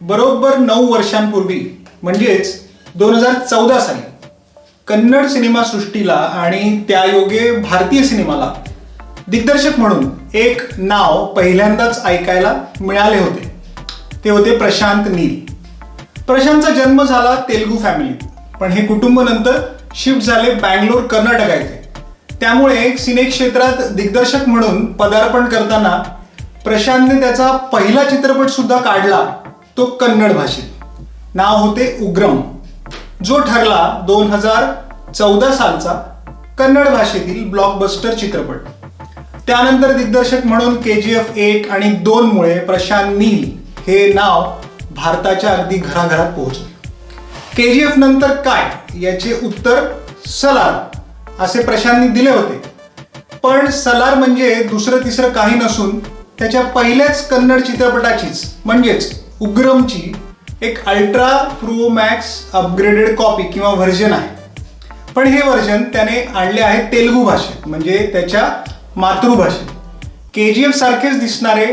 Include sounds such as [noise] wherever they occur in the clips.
बरोबर नऊ वर्षांपूर्वी म्हणजेच दोन हजार चौदा साली कन्नड सिनेमा सृष्टीला आणि त्यायोगे भारतीय सिनेमाला दिग्दर्शक म्हणून एक नाव पहिल्यांदाच ऐकायला मिळाले होते. ते होते प्रशांत नील. प्रशांतचा जन्म झाला तेलुगू फॅमिलीत पण हे कुटुंब नंतर शिफ्ट झाले बँगलोर कर्नाटका येथे त्यामुळे सिने क्षेत्रात दिग्दर्शक म्हणून पदार्पण करताना प्रशांतने त्याचा पहिला चित्रपट सुद्धा काढला. तो कन्नड भाषेत. नाव होते उग्रम. जो ठरला दोन हजार चौदा सालचा कन्नड भाषेतील ब्लॉकबस्टर चित्रपट. त्यानंतर दिग्दर्शक म्हणून के जी एफ एक आणि दोन मुळे प्रशांत नील हे नाव भारताच्या अगदी घराघरात पोहोचले. के जी एफ नंतर काय? याचे उत्तर सलार असे प्रशांतनी दिले होते. पण सलार म्हणजे दुसरं तिसरं काही नसून त्याच्या पहिल्याच कन्नड चित्रपटाचीच म्हणजेच उग्रमची एक ultra pro max upgraded copy किंवा व्हर्जन आहे. पण हे व्हर्जन त्याने आणले आहे तेलुगू भाषेत म्हणजे त्याच्या मातृभाषेत. के जी एफ सारखेच दिसणारे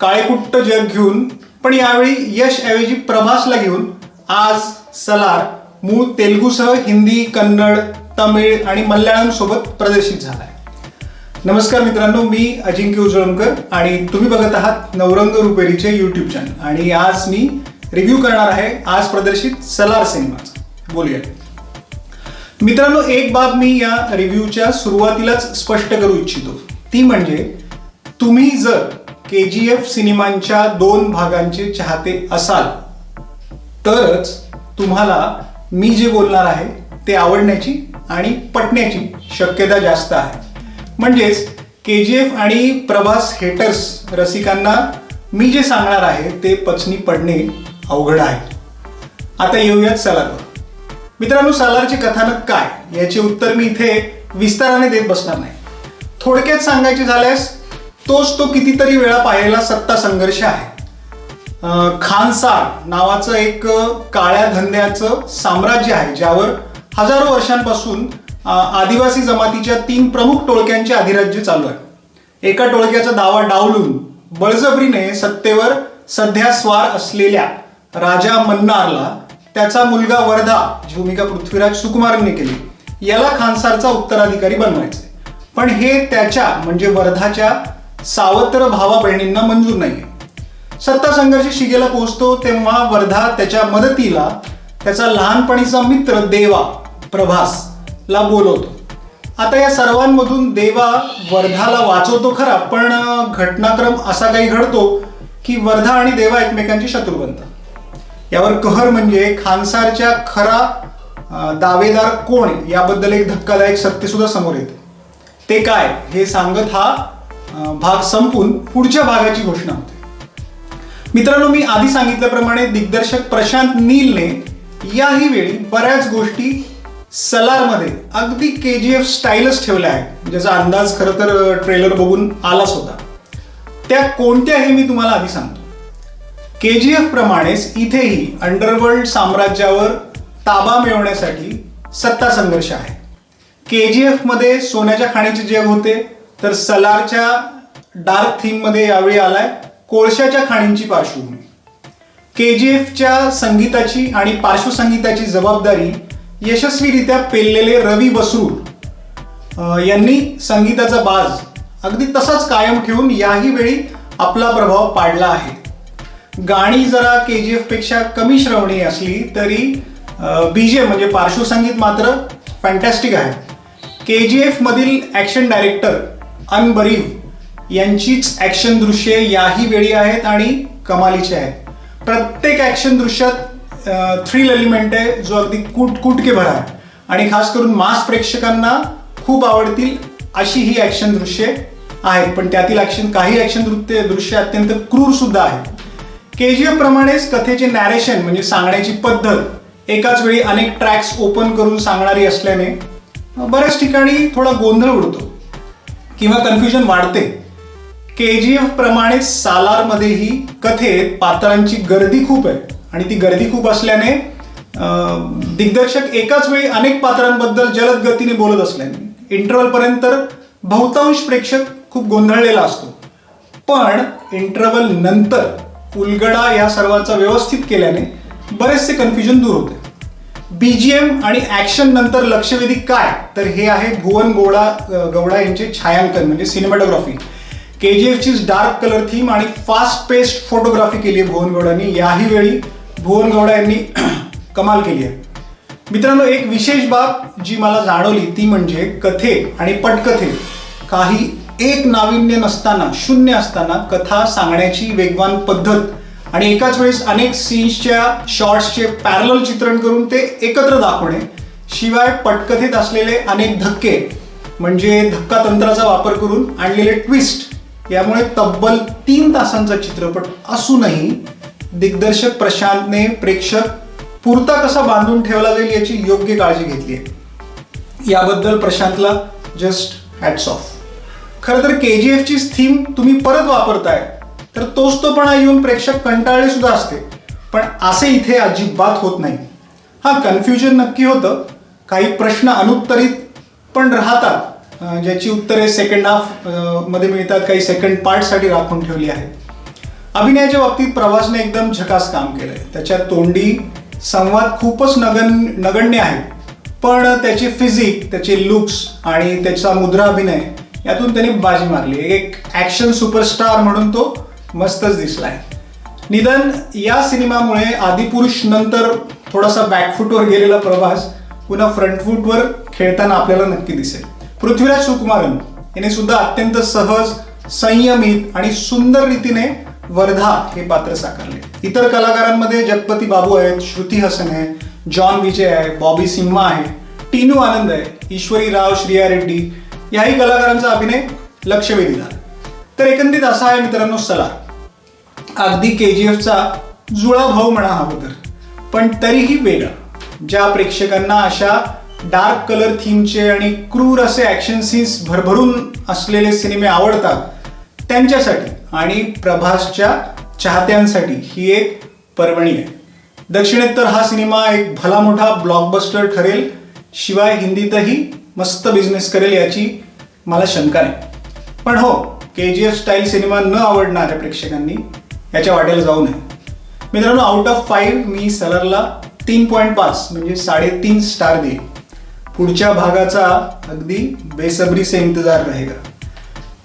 काळेकुट्ट जग घेऊन पण यावेळी यश ऐवजी प्रभासला घेऊन आज सलार मूळ तेलुगूसह हिंदी कन्नड तमिळ आणि मल्याळम सोबत प्रदर्शित झाला आहे नमस्कार मित्रांनो मी अजिंक्य उजळमकर आणि तुम्ही बघत आहात नवरंग रुपेरीचे युट्यूब चॅनल आणि आज मी रिव्ह्यू करणार आहे आज प्रदर्शित सलार सिनेमाचा. बोलूया मित्रांनो एक बाब मी या रिव्ह्यूच्या सुरुवातीलाच स्पष्ट करू इच्छितो. ती म्हणजे तुम्ही जर के जी एफ सिनेमांच्या दोन भागांचे चाहते असाल तरच तुम्हाला मी जे बोलणार आहे ते आवडण्याची आणि पटण्याची शक्यता जास्त आहे. म्हणजेच के जी एफ आणि प्रभास हेटर्स रसिकांना मी जे सांगणार आहे ते पचनी पडणे अवघड आहे. आता येऊयात सलारवर. मित्रांनो सालारचे कथानक काय? याचे उत्तर मी इथे विस्ताराने देत बसणार नाही. थोडक्यात सांगायचे झाल्यास तोच तो कितीतरी वेळा पाहिलेला सत्ता संघर्ष आहे. अं, खानसार नावाचं एक काळ्या धंद्याचं साम्राज्य आहे ज्यावर हजारो वर्षांपासून आदिवासी जमातीच्या तीन प्रमुख टोळक्यांचे अधिराज्य चालू आहे. एका टोळक्याचा दावा डावलून बळजबरीने सत्तेवर सध्या स्वार असलेल्या राजा मन्नारला त्याचा मुलगा वर्धा जी भूमिका पृथ्वीराज सुकुमारांनी केली. याला खानसारचा उत्तराधिकारी बनवायचे. पण हे त्याच्या म्हणजे वर्धाच्या सावत्र भावा बहिणींना मंजूर नाहीये. सत्ता संघर्ष शिगेला पोहोचतो तेव्हा वर्धा त्याच्या मदतीला त्याचा लहानपणीचा मित्र देवा प्रभास ला बोलवतो. आता या सर्वांमधून देवा वर्धाला वाचवतो खरा पण घटनाक्रम असा काही घडतो की वर्धा आणि देवा एकमेकांचे शत्रू बनतात. यावर कहर म्हणजे खानसारच्या खरा दावेदार कोण याबद्दल एक धक्कादायक सत्य सुद्धा समोर येते. ते काय हे सांगत हा भाग संपून पुढच्या भागाची घोषणा होते. मित्रांनो मी आधी सांगितल्याप्रमाणे दिग्दर्शक प्रशांत नीलने याही वेळी बऱ्याच गोष्टी सलारमध्ये अगदी के जी एफ स्टाईलच ठेवल्या आहेत म्हणजे ज्याचा अंदाज खरं तर ट्रेलर बघून आलाच होता. त्या कोणत्या हे मी तुम्हाला आधी सांगतो. के जी एफ प्रमाणेच इथेही अंडरवर्ल्ड साम्राज्यावर ताबा मिळवण्यासाठी सत्ता संघर्ष आहे. के जी एफमध्ये सोन्याच्या खाण्याचे जग होते तर सलारच्या डार्क थीममध्ये यावेळी आलाय कोळशाच्या खाणींची पार्श्वभूमी. के जी एफच्या संगीताची आणि पार्श्वसंगीताची जबाबदारी यशस्वीरित्या पेललेले रवी बसरूड यांनी संगीताचा बाज अगदी तसाच कायम ठेवून याही वेळी आपला प्रभाव पाडला आहे. गाणी जरा के जी एफपेक्षा कमी श्रवणी असली तरी बी जे म्हणजे पार्श्वसंगीत मात्र फॅन्टॅस्टिक आहे. के जी एफमधील ॲक्शन डायरेक्टर अनबरीव यांचीच ॲक्शन दृश्ये याही वेळी आहेत आणि कमालीचे आहेत. प्रत्येक ॲक्शन दृश्यात थ्रिल एलिमेंट आहे जो अगदी कुट कुटके भरा आहे. आणि खास करून मास प्रेक्षकांना खूप आवडतील अशी ही ॲक्शन दृश्ये आहेत. पण त्यातील ॲक्शन काही ॲक्शन नृत्य दृश्य अत्यंत क्रूर सुद्धा आहेत. के जी एफ प्रमाणेच कथेचे नॅरेशन म्हणजे सांगण्याची पद्धत एकाच वेळी अनेक ट्रॅक्स ओपन करून सांगणारी असल्याने बऱ्याच ठिकाणी थोडा गोंधळ उडतो किंवा कन्फ्युजन वाढते. के जी एफ प्रमाणेच सालारमध्येही कथेत पात्रांची गर्दी खूप आहे. आणि ती गर्दी खूप असल्याने दिग्दर्शक एकाच वेळी अनेक पात्रांबद्दल जलद गतीने बोलत असल्याने इंटरवलपर्यंत बहुतांश प्रेक्षक खूप गोंधळलेला असतो. पण इंटरवल नंतर उलगडा या सर्वांचा व्यवस्थित केल्याने बरेचसे कन्फ्युजन दूर होते. बीजीएम आणि ॲक्शन नंतर लक्षवेधी काय? तर हे आहे भुवन गौडा गौडा यांचे छायांकन म्हणजे सिनेमॅटोग्राफी के जी एफचीच डार्क कलर थीम आणि फास्ट पेस्ट फोटोग्राफी केली आहे भुवन गौडांनी. याही वेळी भुवन गौडा यांनी [clears throat] कमाल केली आहे. मित्रांनो एक विशेष बाब जी मला जाणवली ती म्हणजे कथे आणि पटकथे. काही एक नाविन्य नसताना शून्य असताना कथा सांगण्याची वेगवान पद्धत आणि एकाच वेळेस अनेक सीन्सच्या शॉर्ट्सचे पॅरल चित्रण करून ते एकत्र दाखवणे शिवाय पटकथेत असलेले अनेक धक्के म्हणजे धक्का तंत्राचा वापर करून आणलेले ट्विस्ट यामुळे तब्बल तीन तासांचा चित्रपट असूनही दिग्दर्शक प्रशांतने प्रेक्षक पुरता कसा बांधून ठेवला जाईल याची योग्य काळजी घेतली आहे. याबद्दल प्रशांतला जस्ट हॅट्स ऑफ खरं तर के जी एफची थीम तुम्ही परत वापरताय तर तोच तोपणा येऊन प्रेक्षक कंटाळले सुद्धा असते. पण असे इथे अजिबात होत नाही. हा कन्फ्युजन नक्की होतं. काही प्रश्न अनुत्तरित पण राहतात. ज्याची उत्तरे सेकंड हाफमध्ये मिळतात काही सेकंड पार्टसाठी राखून ठेवली आहेत. अभिनयाच्या बाबतीत प्रवासने एकदम झकास काम केलंय. त्याच्या तोंडी संवाद खूपच नगन नगण्य आहेत पण त्याचे फिजिक त्याचे लुक्स आणि त्याचा मुद्रा अभिनय यातून त्याने बाजी मारली. एक ऍक्शन सुपरस्टार म्हणून तो मस्तच दिसलाय. निधन या सिनेमामुळे आदिपुरुष नंतर थोडासा बॅकफूटवर गेलेला प्रवास पुन्हा फ्रंटफूटवर खेळताना आपल्याला नक्की दिसेल. पृथ्वीराज सुकुमारन याने सुद्धा अत्यंत सहज संयमित आणि सुंदर रीतीने वर्धा हे पात्र साकारले. इतर कलाकारांमध्ये जगपती बाबू आहेत श्रुती हसन आहे जॉन विजय आहे बॉबी सिम्हा आहे टीनू आनंद आहे ईश्वरी राव श्रिया रेड्डी याही कलाकारांचा अभिनय लक्षवेधी झाला. तर एकंदरीत असा आहे मित्रांनो सलार. अगदी के जी एफचा जुळा भाऊ म्हणा हवं तर. पण तरीही वेगळा. ज्या प्रेक्षकांना अशा डार्क कलर थीमचे आणि क्रूर असे ऍक्शन सीन्स भरभरून असलेले सिनेमे आवडतात त्यांच्यासाठी आणि प्रभासच्या चाहत्यांसाठी ही एक पर्वणी आहे. दक्षिणेत तर हा सिनेमा एक भला मोठा ब्लॉकबस्टर ठरेल शिवाय हिंदीतही मस्त बिझनेस करेल याची मला शंका नाही. पण हो K G F style cinema न आवडणाऱ्या प्रेक्षकांनी याच्या वाटेला जाऊ नये. मित्रांनो आउट ऑफ फाईव्ह मी सलरला तीन पॉईंट पाच म्हणजे साडेतीन स्टार देईन. पुढच्या भागाचा अगदी बेसब्री इंतजार रहेगा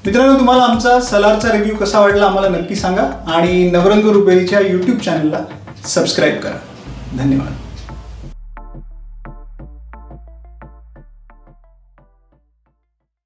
मित्रांनो तुम्हाला आमचा सलारचा रिव्ह्यू कसा वाटला आम्हाला नक्की सांगा आणि नवरंग रुपेरीच्या यूट्यूब चॅनलला सबस्क्राईब करा. धन्यवाद.